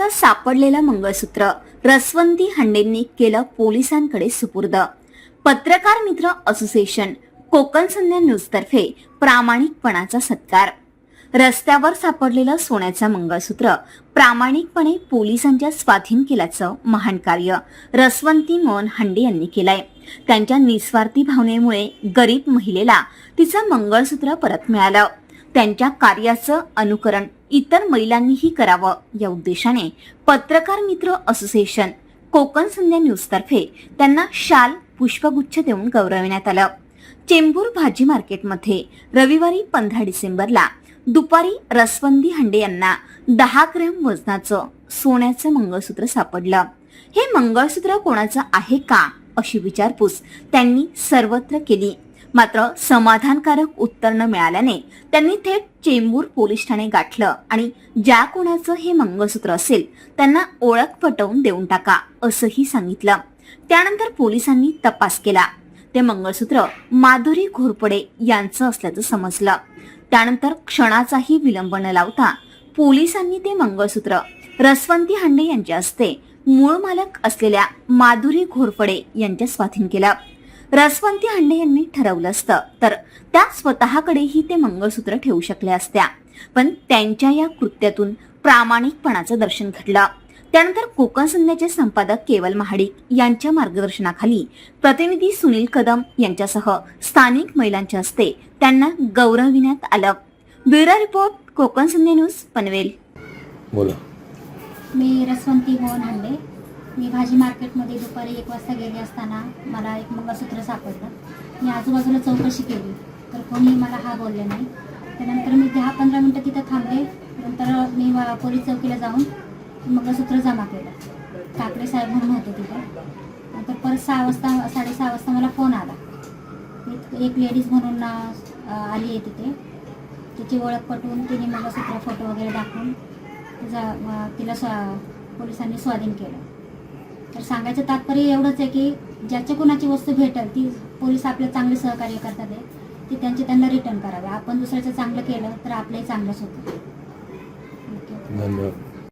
चोराचं सापडलेलं मंगळसूत्र रसवंती हंडेंनी केलं पोलिसांकडे सुपूर्द. पत्रकार मित्र असोसिएशन कोकण संध्या न्यूजतर्फे प्रामाणिकपणाचा सत्कार. रस्त्यावर सापडलेलं सोन्याचं मंगळसूत्र प्रामाणिकपणे पोलिसांच्या स्वाधीन केल्याचं महान कार्य रसवंती मोहन हांडे यांनी केलंय. त्यांच्या निस्वार्थी भावनेमुळे गरीब महिलेला तिचं मंगळसूत्र परत मिळालं. त्यांच्या कार्याचं अनुकरण इतर महिलांनीही करावं या उद्देशाने पत्रकार मित्र असोसिएशन कोकण संध्या न्यूजतर्फे त्यांना शाल पुष्पगुच्छ देऊन गौरविण्यात आलं. चेंबूर भाजी मार्केटमध्ये रविवारी पंधरा डिसेंबरला दुपारी रसवंदी हंडे यांना दहा ग्रॅम वजनाचं सोन्याचं मंगळसूत्र सापडलं. हे मंगळसूत्र कोणाचं आहे का? अशी विचारपूस त्यांनी सर्वत्र केली. मात्र समाधानकारक उत्तर न मिळाल्याने त्यांनी थेट चेंबूर पोलीस ठाणे गाठलं आणि ज्या कोणाचं हे मंगळसूत्र असेल त्यांना ओळख पटवून देऊन टाका असंही सांगितलं. त्यानंतर पोलिसांनी तपास केला. ते मंगळसूत्र माधुरी घोरपडे यांचं असल्याचं समजलं. त्यानंतर क्षणाचाही विलंब न लावता पोलिसांनी ते मंगळसूत्र रसवंती हांडे यांच्या हस्ते मूळ मालक असलेल्या माधुरी घोरपडे यांच्या स्वाधीन केलं. रसवंती हांडे यांनी ठरवलं असतं. तर त्या स्वतःकडेही ते मंगळसूत्र ठेवू शकल्या असत्या. पण त्यांच्या या कृत्यातून प्रामाणिकपणाचं दर्शन घडलं. त्यानंतर कोकण संध्याचे संपादक केवल महाडिक यांच्या मार्गदर्शनाखाली प्रतिनिधी सुनील कदम यांच्यासह स्थानिक महिलांच्या हस्ते त्यांना गौरविण्यात आलं. Bureau report Konkan Sandhya news Panvel. बोला. मी रसवंती मोहन हांडे. मी भाजी मार्केटमध्ये दुपारी एक वाजता गेले असताना मला एक मंगळसूत्र सापडलं. मी आजूबाजूला चौकशी केली तर कोणी मला हा बोलले नाही. त्यानंतर मी दहा पंधरा मिनटं तिथं थांबले नंतर मी वा- पोलीस चौकीला जाऊन मंगळसूत्र जमा केलं. काकडे साहेब म्हणून होते तिथं. नंतर परत सहा वाजता साडेसहा वाजता मला फोन आला. एक- एक लेडीज म्हणून आली आहे तिथे. तिची ओळख पटवून तिने मंगळसूत्र फोटो वगैरे दाखवून तिचा तिला स्वा पोलिसांनी स्वाधीन केलं. तर सांगायचं तात्पर्य एवढंच आहे की ज्याच्या कोणाची वस्तू भेटेल ती पोलीस आपलं चांगले सहकार्य करतात ते ती त्यांचे त्यांना रिटर्न करावे. आपण दुसऱ्याचं चांगलं केलं तर आपलंही चांगलंच होतं. धन्यवाद.